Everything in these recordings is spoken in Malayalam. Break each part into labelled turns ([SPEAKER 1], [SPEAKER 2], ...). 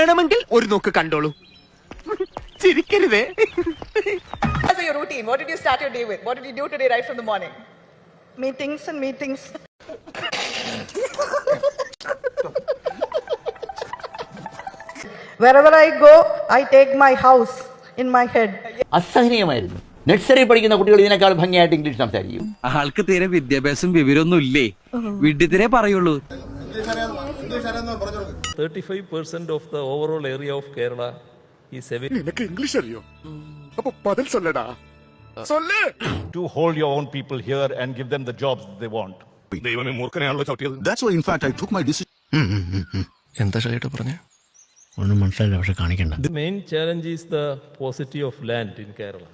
[SPEAKER 1] വേണമെങ്കിൽ ഒരു നോക്ക് കണ്ടോളൂ. ചിരിക്കരുതേ.
[SPEAKER 2] അസഹനീയമായിരുന്നു. നഴ്സറി പഠിക്കുന്ന കുട്ടികൾ ഇതിനേക്കാൾ ഭംഗിയായിട്ട് ഇംഗ്ലീഷ് സംസാരിക്കും.
[SPEAKER 3] ആൾക്ക് തീരെ വിദ്യാഭ്യാസം വിവരമൊന്നും ഇല്ലേ വിഡിത്തിനെ പറയുള്ളൂ.
[SPEAKER 4] 35% of the overall area of Kerala is heavy
[SPEAKER 5] നിനക്ക് ഇംഗ്ലീഷ് അറിയോ അപ്പൊ പതിൽ സൊല്ലടാ സൊല്ലേ
[SPEAKER 6] to hold your own people here and give them the jobs they want.
[SPEAKER 5] ദൈവമേ മൂർഖനെയാണല്ലോ ചവിട്ടിയത്
[SPEAKER 7] That's why, in fact, I took my decision.
[SPEAKER 5] എന്താ ശരിയായിട്ട് പറഞ്ഞേ
[SPEAKER 2] ഒന്നും മനസ്സിലായില്ല പക്ഷെ കാണിക്കണ്ട
[SPEAKER 4] The main challenge is the paucity of land in Kerala.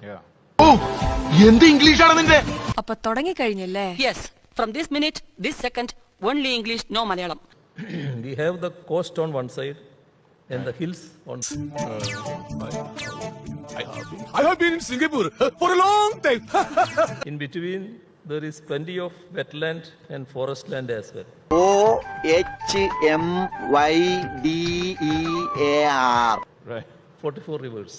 [SPEAKER 7] എന്ത് ഇംഗ്ലീഷാണ് നിന്റെ
[SPEAKER 8] അപ്പൊ തുടങ്ങിക്കഴിഞ്ഞല്ലേ
[SPEAKER 9] yes from this minute this second only English no Malayalam
[SPEAKER 4] We have the coast on one side and the hills on
[SPEAKER 5] I have been in Singapore for a long time.
[SPEAKER 4] in between there is plenty of wetland and forest land as well.
[SPEAKER 2] O H M Y D E A R.
[SPEAKER 4] Right. 44 rivers.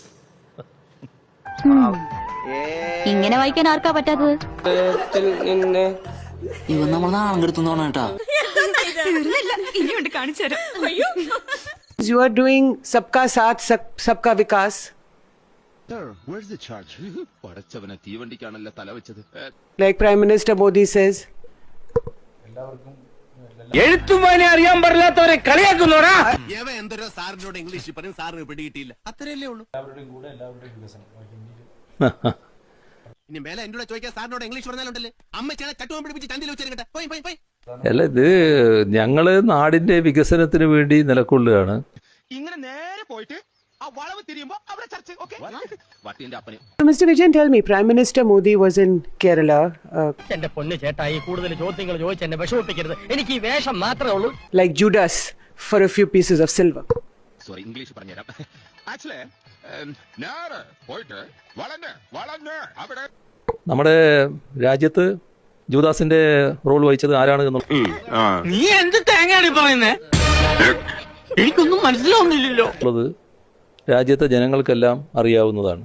[SPEAKER 8] ഇങ്ങനെ വായിക്കാൻ ആർക്കാ പറ്റാത്തത്
[SPEAKER 2] ഇവൻ നമ്മൾ നാളെ എടുത്തോണ കേട്ടാ
[SPEAKER 8] ഇനിയുണ്ട് കാണിച്ചു തരാം.
[SPEAKER 3] യു ആർ ഡൂയിങ് സബ്കാ സാത്ത് സബ്കാ വികാസ്
[SPEAKER 7] Where's the charge? പടച്ചവനെ തീവണ്ടിക്കാണല്ലോ തല വെച്ചത്.
[SPEAKER 3] Like prime minister Modi says
[SPEAKER 1] എഴുത്തുമാനെ അറിയാൻ പാടില്ലാത്തവരെ കളിയാക്കുന്നോടാ.
[SPEAKER 7] ഏവ എന്തോരോ സാറിനോട് ഇംഗ്ലീഷ് പറയും സാറിന് പിടികിട്ടിയില്ല. അത്രയല്ലേ ഉള്ളൂ. ഇനി മേലെ എന്നോട് ചോദിക്കാൻ സാറിനോട് ഇംഗ്ലീഷ് പറഞ്ഞാലുണ്ടല്ലേ? അമ്മച്ചാളെ ചട്ടുവാൻ പിടിപ്പിച്ച് ചന്തിൽ വെച്ചിരിക്കട്ടെ പോയി പോയി പോയി.
[SPEAKER 4] അല്ല ഇത് ഞങ്ങൾ നാടിന്റെ വികസനത്തിന് വേണ്ടി നിലകൊള്ളുകയാണ്
[SPEAKER 5] ഇങ്ങനെ നേരെ പോയിട്ട്
[SPEAKER 7] അപ്പന്.
[SPEAKER 3] Mister Vijayan tell me prime minister Modi was in Kerala
[SPEAKER 9] എന്റെ പൊന്ന് ചേട്ടായി കൂടുതൽ ചോദ്യങ്ങൾ ചോദിച്ച് എന്നെ വിഷമിപ്പിക്കരുത്. എനിക്ക് ഈ വേഷം മാത്രമേ ഉള്ളൂ.
[SPEAKER 3] Like Judas for a few pieces of silver
[SPEAKER 7] sorry English പറഞ്ഞുതരാം. ആക്ച്വലി നേരെ പോയിട്ട് വളഞ്ഞ് വളഞ്ഞ് അവിടെ
[SPEAKER 4] നമ്മുടെ രാജ്യത്ത് ജൂദാസിന്റെ റോൾ വഹിച്ചത് ആരാണ്
[SPEAKER 1] നീ എന്ത് തേങ്ങയാണ് പറയുന്നത് എനിക്കൊന്നും മനസ്സിലാവുന്നില്ലല്ലോ.
[SPEAKER 4] രാജ്യത്തെ ജനങ്ങൾക്കെല്ലാം അറിയാവുന്നതാണ്.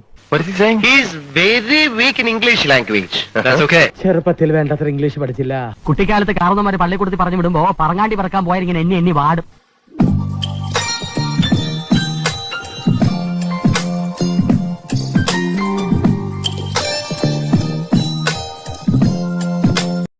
[SPEAKER 1] Very weak in English language okay
[SPEAKER 9] ചെറുപ്പത്തിൽ വേണ്ടത്ര ഇംഗ്ലീഷ് പഠിച്ചില്ല. കുട്ടിക്കാലത്ത് കാർന്നമാര് പള്ളിക്കൂടത്തിൽ പറഞ്ഞു വിടുമ്പോ പറങ്ങാണ്ടി പറക്കാൻ പോയാൽ ഇങ്ങനെ എന്നെ എണ്ണി വാടും.